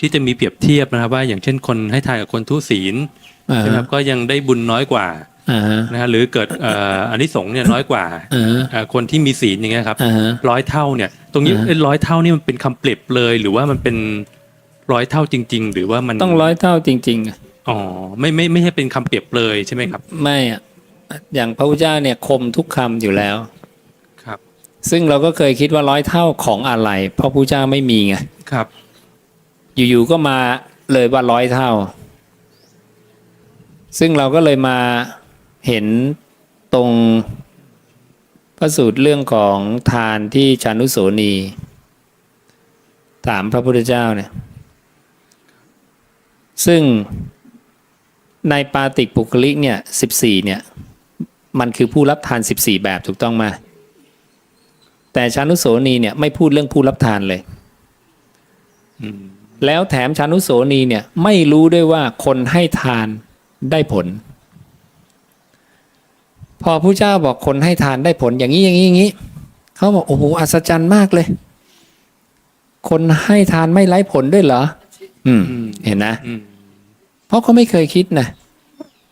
ที่จะมีเปรียบเทียบนะครับว่าอย่างเช่นคนให้ทานกับคนทุศีลอ่าใช่ไหมครับก็ยังได้บุญน้อยกว่าอ่าฮะนะฮะหรือเกิดเอ่ออันนี้สงส์เนี่ยน้อยกว่าอ่าฮะเอ่อคนที่มีศีลอย่างเงี้ยครับอ่าฮะร้อยเท่าเนี่ย ตรงนี้อ่าฮะเอ้ยร้อยเท่านี่มันเป็นคำเปรียบเลย หรือว่ามันเป็นร้อยเท่าจริง ๆ หรือว่ามันต้องร้อยเท่าจริง ๆอะอ๋อไม่ไม่ไม่ใช่เป็นคำเปรียบเลยใช่ไหมครับ ไม่อะอย่างพระพุทธเจ้าเนี่ยคมทุกคำอยู่แล้วครับ ซึ่งเราก็เคยคิดว่าร้อยเท่าของอะไรเพราะพระพุทธเจ้าไม่มีไงครับ อยู่ๆก็มาเลยว่าร้อยเท่า ซึ่งเราก็เลยมาเห็นตรงพระสูตรเรื่องของทานที่ชานุโสนี ถามพระพุทธเจ้าเนี่ย ซึ่งในปาติกปุคลิกเนี่ยสิบสี่เนี่ย มันคือผู้รับทานสิบสี่แบบถูกต้องมา แต่ชานุโสนีเนี่ยไม่พูดเรื่องผู้รับทานเลย อืม แล้วแถมชานุโสนีเนี่ยไม่รู้ด้วยว่าคนให้ทานได้ผล พอผู้เจ้าบอกคนให้ทานได้ผลอย่างนี้อย่างนี้อย่างนี้เขาบอกโอ้โหอัศจรรย์มากเลย คนให้ทานไม่ไร้ผลด้วยเหรอ อืมอมเห็นนะ เพราะเขาไม่เคยคิดนะ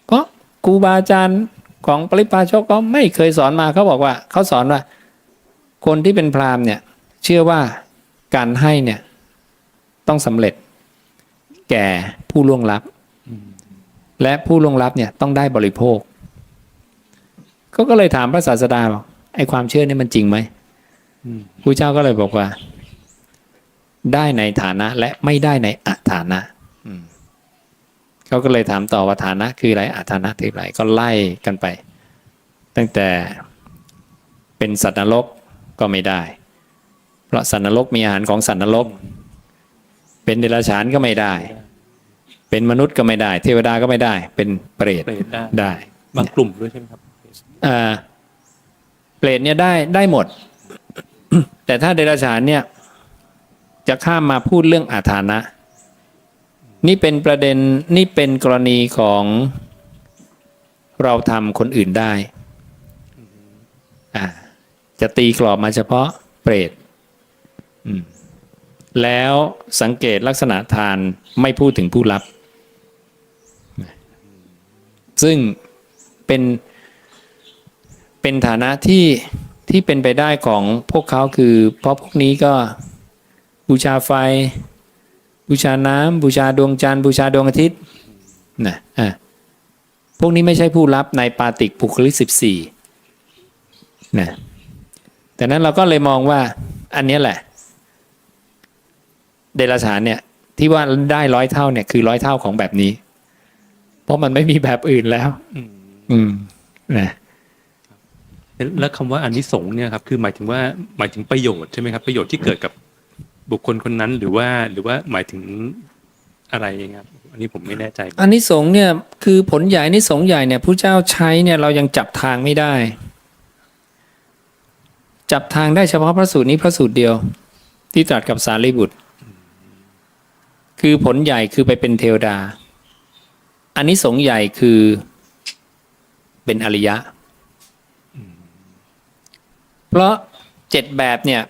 เพราะครูบาอาจารย์ของปริพาชกก็ไม่เคยสอนมาเขาบอกว่าเขาสอนว่า คนที่เป็นพราหมณ์เนี่ย เชื่อว่าการให้เนี่ย ต้องสำเร็จแก่ผู้ล่วงลับ และผู้ล่วงลับเนี่ยต้องได้บริโภคเขาก็เลยถามพระศาสดาบอกไอ้ความเชื่อนี่มันจริงไหมอืมพระเจ้าก็เลยบอกว่า ได้ในฐานะและไม่ได้ในอฐานะอืมเขาก็เลยถามต่อว่าฐานะ คืออะไรอฐานะคืออะไรก็ไล่กันไป ตั้งแต่เป็นสัตว์นรกก็ไม่ได้ เพราะสัตว์นรกมีอาหารของสัตว์นรก เป็นเดรัจฉานก็ไม่ได้ เป็นมนุษย์ก็ไม่ได้ เทวดาก็ไม่ได้ เป็นเปรตเปรตได้ ได้ บางกลุ่มด้วยใช่ไหมครับอ่าเปรตเนี่ยได้ได้หมด แต่ถ้าเดรัจฉานเนี่ยจะข้ามมาพูดเรื่องอาถานะ นี่เป็นประเด็นนี่เป็นกรณีของเราทำคนอื่นได้อ่าจะตีกรอบมาเฉพาะเปรตอืม แล้วสังเกตลักษณะทานไม่พูดถึงผู้รับ ซึ่งเป็นเป็นฐานะที่ที่เป็นไปได้ของพวกเขาคือ เพราะพวกนี้ก็บูชาไฟ บูชาน้ำบูชาดวงจันทร์บูชาดวงอาทิตย์นะอะพวกนี้ไม่ใช่ผู้รับในปาติกปุคลิสิบสี่นะแต่นั้นเราก็เลยมองว่าอันนี้แหละ เดรัจฉานเนี่ยที่ว่าได้ร้อยเท่าเนี่ยคือร้อยเท่าของแบบนี้ เพราะมันไม่มีแบบอื่นแล้ว อืมอืมนะแล้วคำว่าอานิสงส์เนี่ยครับคือหมายถึงว่าหมายถึงประโยชน์ใช่ไหมครับประโยชน์ที่เกิดกับบุคคลคนนั้นหรือว่าหรือว่าหมายถึงอะไรครับอันนี้ผมไม่แน่ใจ อันนี้สงส์เนี่ยคือผลใหญ่อันนี้สงส์ใหญ่เนี่ยผู้เจ้าใช้เนี่ยเรายังจับทางไม่ได้ จับทางได้เฉพาะพระสูตรนี้พระสูตรเดียว ที่ตรัสกับสารีบุตร คือผลใหญ่คือไปเป็นเทวดา อันนี้สงส์ใหญ่คือเป็นอริยะ เพราะเจ็ดแบบเนี่ย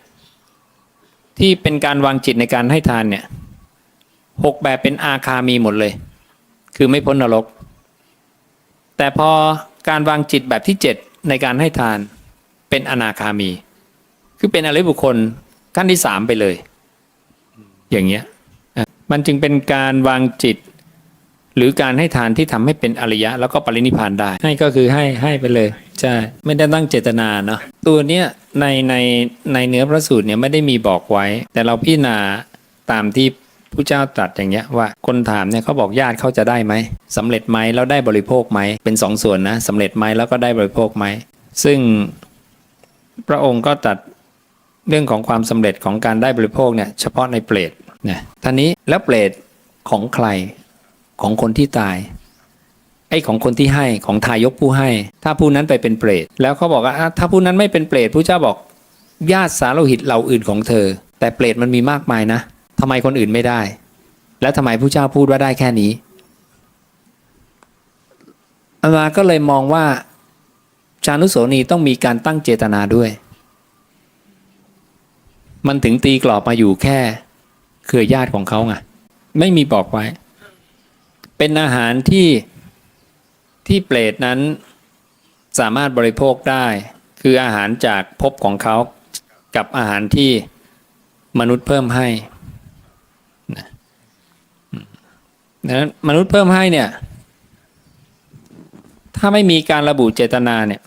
ที่เป็นการวางจิตในการให้ทานเนี่ยหกแบบเป็นอาคามีหมดเลย คือไม่พ้นนรก แต่พอการวางจิตแบบที่เจ็ดในการให้ทานเป็นอนาคามี คือเป็นอริบุคคลขั้นที่สามไปเลย อย่างเงี้ย มันจึงเป็นการวางจิต หรือการให้ทานที่ทำให้เป็นอริยะ แล้วก็ปรินิพานได้ ให้ก็คือให้ให้ไปเลยใช่ไม่ได้ตั้งเจตนาเนาะตัวเนี้ยในในในเนื้อพระสูตรเนี่ยไม่ได้มีบอกไว้ แต่เราพิจารณาตามที่ผู้เจ้าตรัสอย่างเงี้ยว่าคนถามเนี่ยเขาบอกญาติเขาจะได้ไหมสำเร็จไหมแล้วได้บริโภคไหมเป็นสองส่วนนะสำเร็จไหมแล้วก็ได้บริโภคไหมซึ่งพระองค์ก็ตรัดเรื่องของความสำเร็จของการได้บริโภคเนี่ยเฉพาะในเปรต นะท่านี้แล้วเปรตของใครของคนที่ตาย ไอ้ของคนที่ให้ของทายกผู้ให้ ถ้าผู้นั้นไปเป็นเปรตแล้วเขาบอกว่าถ้าผู้นั้นไม่เป็นเปรตผู้เจ้าบอกญาติสาโลหิตเหล่าอื่นของเธอ แต่เปรตมันมีมากมายนะทำไมคนอื่นไม่ได้ แล้วทำไมผู้เจ้าพูดว่าได้แค่นี้อามาก็เลยมองว่าชานุโสนีต้องมีการตั้งเจตนาด้วย มันถึงตีกรอบมาอยู่แค่ เครือญาติของเขาไงไม่มีบอกไว้ เป็นอาหารที่ที่เปรตนั้นสามารถบริโภคได้ คืออาหารจากภพของเขากับอาหารที่มนุษย์เพิ่มให้นะมนั้นมนุษย์เพิ่มให้เนี่ย ถ้าไม่มีการระบุเจตนาเนี่ย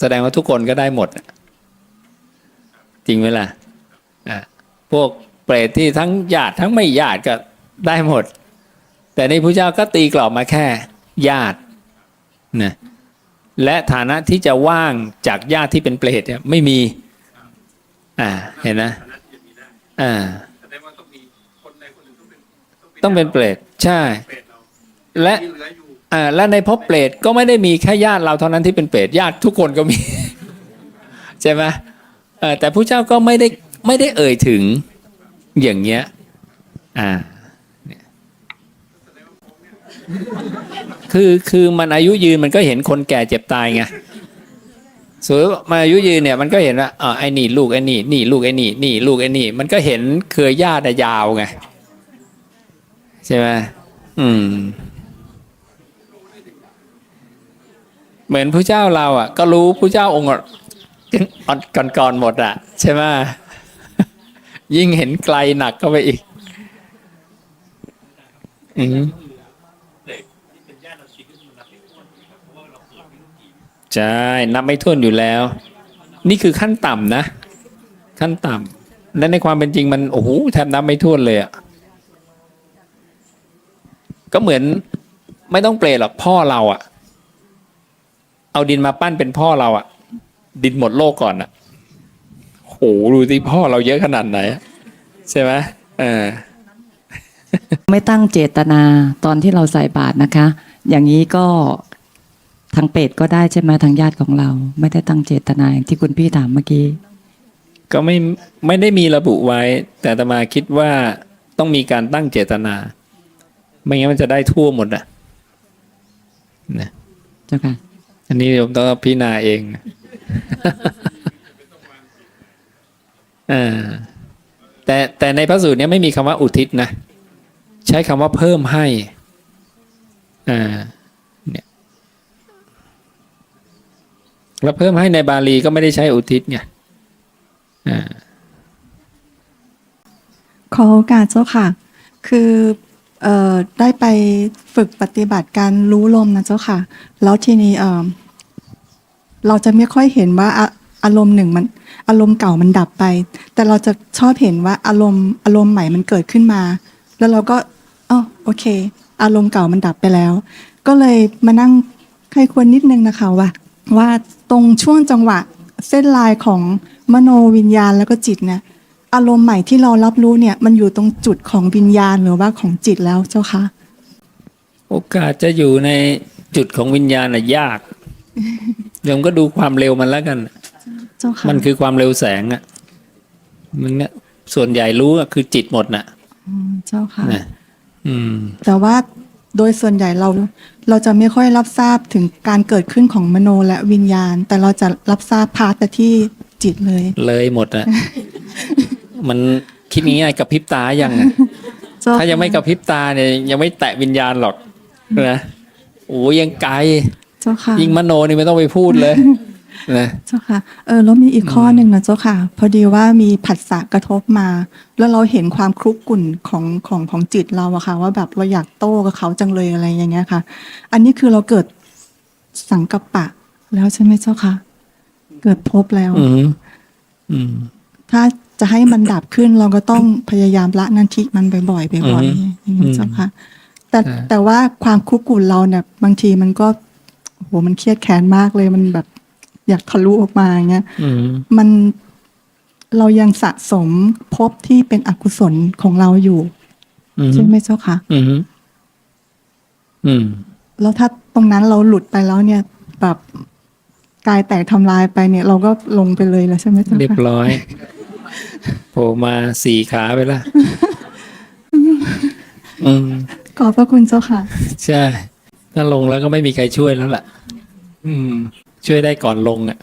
แสดงว่าทุกคนก็ได้หมด จริงไหมล่ะ พวกเปรตที่ทั้งญาติทั้งไม่ญาติก็ได้หมด แต่ในพระเจ้าก็ตีกรอบมาแค่ญาตินะและฐานะที่จะว่างจากญาติที่เป็นเปรตเนี่ยไม่มี อ่าเห็นนะอ่าต้องเป็นเปรตใช่ และอ่าและในภพเปรตก็ไม่ได้มีแค่ญาติเราเท่านั้นที่เป็นเปรตญาติทุกคนก็มี ใช่ไหมแต่ผู้เจ้าก็ไม่ได้ ไม่ได้เอ่ยถึงอย่างเงี้ย อ่าเนี่ยคือคือมันอายุยืนมันก็เห็นคนแก่เจ็บตายไงสมมติว่าอายุยืนเนี่ยมันก็เห็นว่าอ๋อไอ้นี่ลูกไอ้นี่นี่ลูกไอ้นี่นี่ลูกไอ้นี่ มันก็เห็นเครือญาติยาวไงใช่ไหมอืม เหมือนพระเจ้าเราอะ ก็รู้พระเจ้าองค์ก่อนก่อนๆหมดอะ ใช่ไหม ยิ่งเห็นไกลหนักเข้าไปอีก อืมใช่นับไม่ถ้วนอยู่แล้ว นี่คือขั้นต่ำนะ ขั้นต่ำและในความเป็นจริงมันโอ้โหแทบนับไม่ถ้วนเลยอะก็เหมือนไม่ต้องเปรตหรอกพ่อเราอะ เอาดินมาปั้นเป็นพ่อเราอะดินหมดโลกก่อนอะโห ดูที่พ่อเราเยอะขนาดไหนอะใช่ไหมเออไม่ตั้งเจตนาตอนที่เราใส่บาตรนะคะ อย่างนี้ก็ทางเป็ดก็ได้ใช่ไหมทางญาติของเรา ไม่ได้ตั้งเจตนาอย่างที่คุณพี่ถามเมื่อกี้ ก็ไม่ไม่ได้มีระบุไว้ แต่อาตมาคิดว่าต้องมีการตั้งเจตนา ไม่งั้นมันจะได้ทั่วหมดอะนะเจ้าค่ะ อันนี้ผมต้องพิจารณาเองเออแต่แต่ในพระสูตรเนี้ไม่มีคำว่าอุทิศนะ ใช้คำว่าเพิ่มให้อ่าเนี่ยแล้วเพิ่มให้ในบาลีก็ไม่ได้ใช้อุทิศไงอ่าขอโอกาสเจ้าค่ะ คือเอ่อได้ไปฝึกปฏิบัติการรู้ลมนะเจ้าค่ะ แล้วทีนี้เอ่อเราจะไม่ค่อยเห็นว่าออารมณ์หนึ่งมัน อารมณ์เก่ามันดับไป แต่เราจะชอบเห็นว่าอารมณ์อารมณ์ใหม่มันเกิดขึ้นมา แล้วเราก็อ๋อโอเค อารมณ์เก่ามันดับไปแล้ว ก็เลยมานั่งใครควรนิดนึงนะคะว่า ว่าตรงช่วงจังหวะเส้นลายของมโนวิญญาณแล้วก็จิตเนี่ยอารมณ์ใหม่ที่เรารับรู้เนี่ยมันอยู่ตรงจุดของวิญญาณหรือว่าของจิตแล้วเจ้าคะโอกาสจะอยู่ในจุดของวิญญาณน่ะยากโยมก็ดูความเร็วมันแล้วกันเจ้าค่ะมันคือความเร็วแสงอะมันเนี่ยส่วนใหญ่รู้อะคือจิตหมดน่ะมเจ้าค่ะนะอืม แต่ว่าโดยส่วนใหญ่เราเราจะไม่ค่อยรับทราบถึงการเกิดขึ้นของมโนและวิญญาณ แต่เราจะรับทราบพาร์ทแต่ที่จิตเลย เลยหมดอะมันคิดง่ายๆกับพริบตายังอะเจ้าถ้ายังไม่กับพริบตาเนี่ยยังไม่แตะวิญญาณหรอกนะโอ้ยังไกลเจ้าค่ะยิ่งมโนนี่ไม่ต้องไปพูดเลย นะเจ้าค่ะเออแล้วมีอีกข้อหนึ่งนะเจ้าค่ะ พอดีว่ามีผัสสะกระทบมา แล้วเราเห็นความคลุกกลุ่นของของของจิตเราอะค่ะ ว่าแบบเราอยากโต้กับเขาจังเลยอะไรอย่างเงี้ยค่ะ อันนี้คือเราเกิดสังกัปปะ แล้วใช่ไหมเจ้าค่ะ เกิดพบแล้วอืมอืมถ้าจะให้มันดับขึ้นเราก็ต้องพยายามละนันทิมันบ่อยๆบ่อยอืมๆอย่างนี้เจ้าค่ะ แต่ใช่แต่ว่าความคุกกุ่นเราเนี่ยบางทีมันก็โอ้โหมันเครียดแค้นมากเลยมันแบบ อยากทะลุออกมาอย่างเงี้ยอืมมันเรายังสะสมภพที่เป็นอกุศลของเราอยู่อืมใช่ไหมเจ้าค่ะอืมอืม แล้วถ้าตรงนั้นเราหลุดไปแล้วเนี่ย แบบกายแตกทำลายไปเนี่ย เราก็ลงไปเลยแล้วใช่ไหมเจ้าเรียบค่ะร้อยโผล่มาสี่ขาไปละอืมขอบพระคุณเจ้าค่ะ ใช่ ถ้าลงแล้วก็ไม่มีใครช่วยแล้วล่ะ อืม ช่วยได้ก่อนลงอะ